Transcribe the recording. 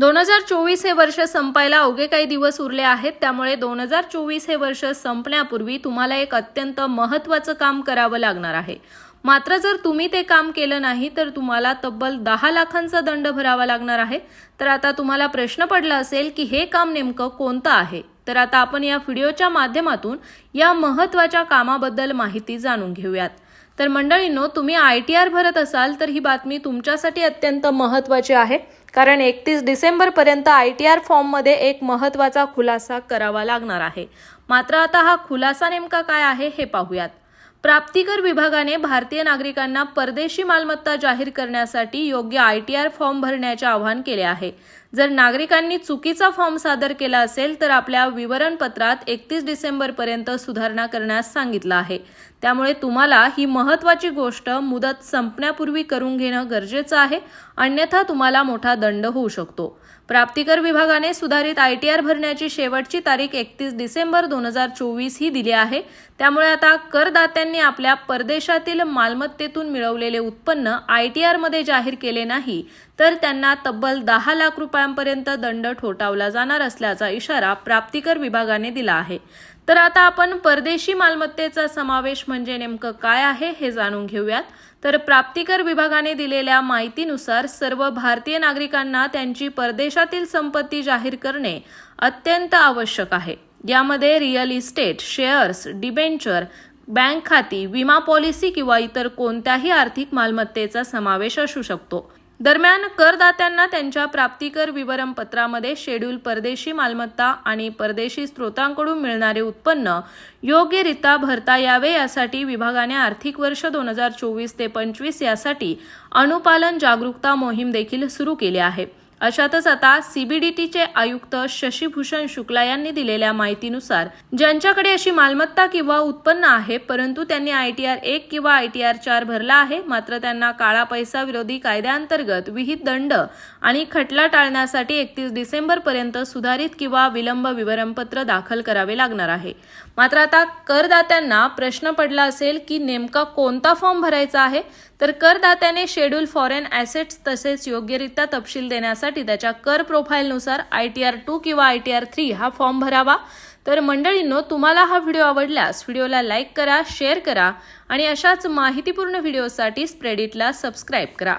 दोन हजार चोवीस हे वर्ष संपायला अवघे काही दिवस उरले आहेत. त्यामुळे दोन हजार चोवीस हे वर्ष संपण्यापूर्वी तुम्हाला एक अत्यंत महत्त्वाचं काम करावं लागणार आहे. मात्र जर तुम्ही ते काम केलं नाही तर तुम्हाला तब्बल दहा लाखांचा दंड भरावा लागणार आहे. तर आता तुम्हाला प्रश्न पडला असेल की हे काम नेमकं कोणतं आहे? तर आता आपण या व्हिडिओच्या माध्यमातून या महत्त्वाच्या कामाबद्दल माहिती जाणून घेऊयात. तर मंडळींनो तुम्ही आय टी आर भरत असाल तर ही बातमी तुमच्यासाठी अत्यंत महत्त्वाची आहे. कारण एकतीस डिसेंबरपर्यंत आय टी आर फॉर्ममध्ये एक महत्त्वाचा खुलासा करावा लागणार आहे. मात्र आता हा खुलासा नेमका काय आहे हे पाहूयात. प्राप्तिकर विभागाने भारतीय नागरिकांना परदेशी मालमत्ता जाहीर करण्यासाठी योग्य आय टी आर फॉर्म भरण्याचे आवाहन केले आहे. जर नागरिकांनी चुकीचा फॉर्म सादर केला असेल तर आपल्या विवरणपत्रात एकतीस डिसेंबरपर्यंत सुधारणा करण्यास सांगितलं आहे. त्यामुळे तुम्हाला ही महत्त्वाची गोष्ट मुदत संपण्यापूर्वी करून घेणं गरजेचं आहे अन्यथा तुम्हाला मोठा दंड होऊ शकतो. प्राप्तिकर विभागाने सुधारित आय टी आर भरण्याची शेवटची तारीख एकतीस डिसेंबर दोन हजार चोवीस ही दिली आहे. त्यामुळे आता करदात्यांनी आपल्या परदेशातील मालमत्तेतून मिळवलेले उत्पन्न आय टी आरमध्ये जाहीर केले नाही तर त्यांना तब्बल दहा लाख रुपयांपर्यंत दंड ठोठावला जाणार असल्याचा इशारा प्राप्तिकर विभागाने दिला आहे. तर आता आपण परदेशी मालमत्तेचा समावेश म्हणजे नेमकं काय आहे हे जाणून घेऊयात. तर प्राप्तिकर विभागाने दिलेल्या माहितीनुसार सर्व भारतीय नागरिकांना त्यांची परदेशातील संपत्ती जाहीर करणे अत्यंत आवश्यक आहे. यामध्ये real estate shares debenture bank खाती विमा पॉलिसी किंवा इतर कोणत्याही आर्थिक मालमत्तेचा समावेश असू शकतो. दरम्यान करदात्यांना त्यांच्या प्राप्तिकर विवरणपत्रामध्ये शेड्यूल परदेशी मालमत्ता आणि परदेशी स्रोतांकडून मिळणारे उत्पन्न योग्यरित्या भरता यावे यासाठी विभागाने आर्थिक वर्ष दोन हजार चोवीस ते पंचवीस यासाठी अनुपालन जागरूकता मोहीम देखील सुरू केली आहे. अशातच आता सीबीडीटीचे आयुक्त शशीभूषण शुक्ला यांनी दिलेल्या माहितीनुसार ज्यांच्याकडे अशी मालमत्ता किंवा उत्पन्न आहे परंतु त्यांनी आय टी आर एक किंवा आय टी आर चार भरला आहे मात्र त्यांना काळा पैसा विरोधी कायद्याअंतर्गत विहित दंड आणि खटला टाळण्यासाठी एकतीस डिसेंबरपर्यंत सुधारित किंवा विलंब विवरणपत्र दाखल करावे लागणार आहे. मात्र आता करदात्यांना प्रश्न पडला असेल की नेमका कोणता फॉर्म भरायचा आहे तर करदात्याने शेड्यूल फॉरेन ॲसेट्स तसेच योग्यरित्या तपशील देण्यासाठी त्याच्या कर प्रोफाईलनुसार आय टी आर टू किंवा आय टी आर थ्री हा फॉर्म भरावा. तर मंडळींनो तुम्हाला हा व्हिडिओ आवडल्यास व्हिडिओला लाईक करा शेअर करा आणि अशाच माहितीपूर्ण व्हिडिओसाठी स्प्रेडिटला सबस्क्राईब करा.